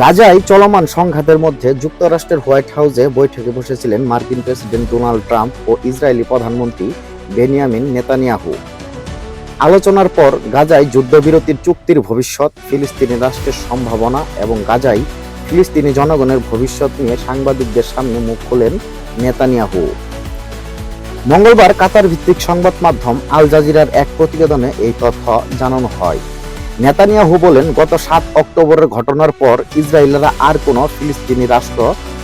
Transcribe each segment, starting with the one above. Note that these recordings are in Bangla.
গাজায় চলমান সংঘাতের মধ্যে যুক্তরাষ্ট্রের হোয়াইট হাউসে বৈঠকে বসেছিলেন মার্কিন প্রেসিডেন্ট ডোনাল্ড ট্রাম্প ও ইসরায়েলি প্রধানমন্ত্রী বেনিয়ামিন নেতানিয়াহু। আলোচনার পর গাজায় যুদ্ধবিরতির চুক্তির ভবিষ্যৎ, ফিলিস্তিনি রাষ্ট্রের সম্ভাবনা এবং গাজায় ফিলিস্তিনি জনগণের ভবিষ্যৎ নিয়ে সাংবাদিকদের সামনে মুখ খোলেন নেতানিয়াহু। মঙ্গলবার কাতার ভিত্তিক সংবাদ মাধ্যম আল জাজিরার এক প্রতিবেদনে এই তথ্য জানানো হয়। নেতানিয়াহু বলেন, গত সাত অক্টোবরের ঘটনার পর ইসরায়েলরা আর কোনো ফিলিস্তিনি রাষ্ট্র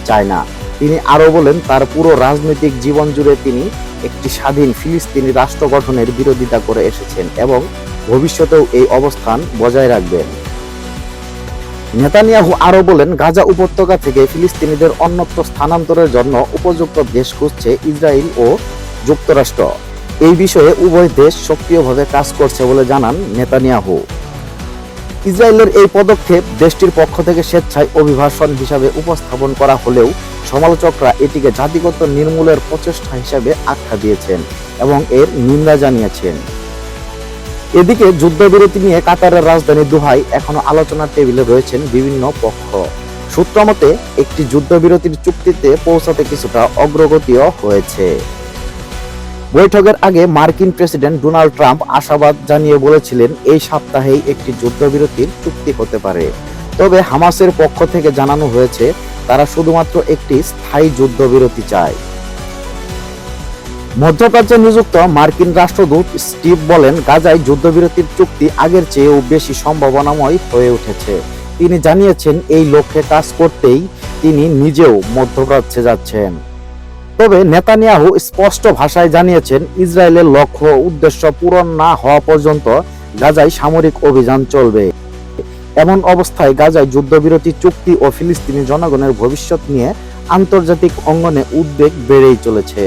চায় না। তিনি আরও বলেন, তার পুরো রাজনৈতিক জীবন জুড়ে তিনি একটি স্বাধীন ফিলিস্তিনি রাষ্ট্র গঠনের বিরোধিতা করে এসেছেন এবং ভবিষ্যতেও এই অবস্থান বজায় রাখবেন। নেতানিয়াহু আরও বলেন, গাজা উপত্যকা থেকে ফিলিস্তিনিদের অন্যত্র স্থানান্তরের জন্য উপযুক্ত দেশ খুঁজছে ইসরায়েল ও যুক্তরাষ্ট্র। এই বিষয়ে উভয় দেশ সক্রিয়ভাবে কাজ করছে বলে জানান নেতানিয়াহু। ইসরায়েলের এই পদক্ষেপ দেশটির পক্ষ থেকে স্বেচ্ছায় অভিবাসন হিসাবে উপস্থাপন করা হলেও সমালোচকরা এটিকে জাতিগত নির্মূলের প্রচেষ্টা হিসাবে আখ্যা দিয়েছেন এবং এর নিন্দা জানিয়েছেন। এদিকে যুদ্ধবিরতি নিয়ে কাতারের রাজধানী দুহাই এখনও আলোচনার টেবিলে রয়েছেন বিভিন্ন পক্ষ। সূত্রমতে একটি যুদ্ধবিরতির চুক্তিতে পৌঁছাতে কিছুটা অগ্রগতিও হয়েছে। বৈঠকের আগে মার্কিন প্রেসিডেন্ট ডোনাল্ড ট্রাম্প আশাবাদ জানিয়ে বলেছিলেন, এই সপ্তাহেই একটি যুদ্ধবিরতির চুক্তি হতে পারে। তবে হামাসের পক্ষ থেকে জানানো হয়েছে, তারা শুধুমাত্র একটি স্থায়ী যুদ্ধবিরতি চায়। মধ্যপ্রাচ্যে নিযুক্ত মার্কিন রাষ্ট্রদূত স্টিভ বলেন, গাজায় যুদ্ধবিরতির চুক্তি আগের চেয়েও বেশি সম্ভাবনাময় হয়ে উঠেছে। তিনি জানিয়েছেন, এই লক্ষ্যে কাজ করতেই তিনি নিজেও মধ্যপ্রাচ্যে যাচ্ছেন। তবে নেতানিয়াহু স্পষ্ট ভাষায় জানিয়েছেন, ইসরায়েলের লক্ষ্য উদ্দেশ্য পূরণ না হওয়া পর্যন্ত গাজায় সামরিক অভিযান চলবে। এমন অবস্থায় গাজায় যুদ্ধবিরতি, চুক্তি ও ফিলিস্তিনি জনগণের ভবিষ্যৎ নিয়ে আন্তর্জাতিক অঙ্গনে উদ্বেগ বেড়েই চলেছে।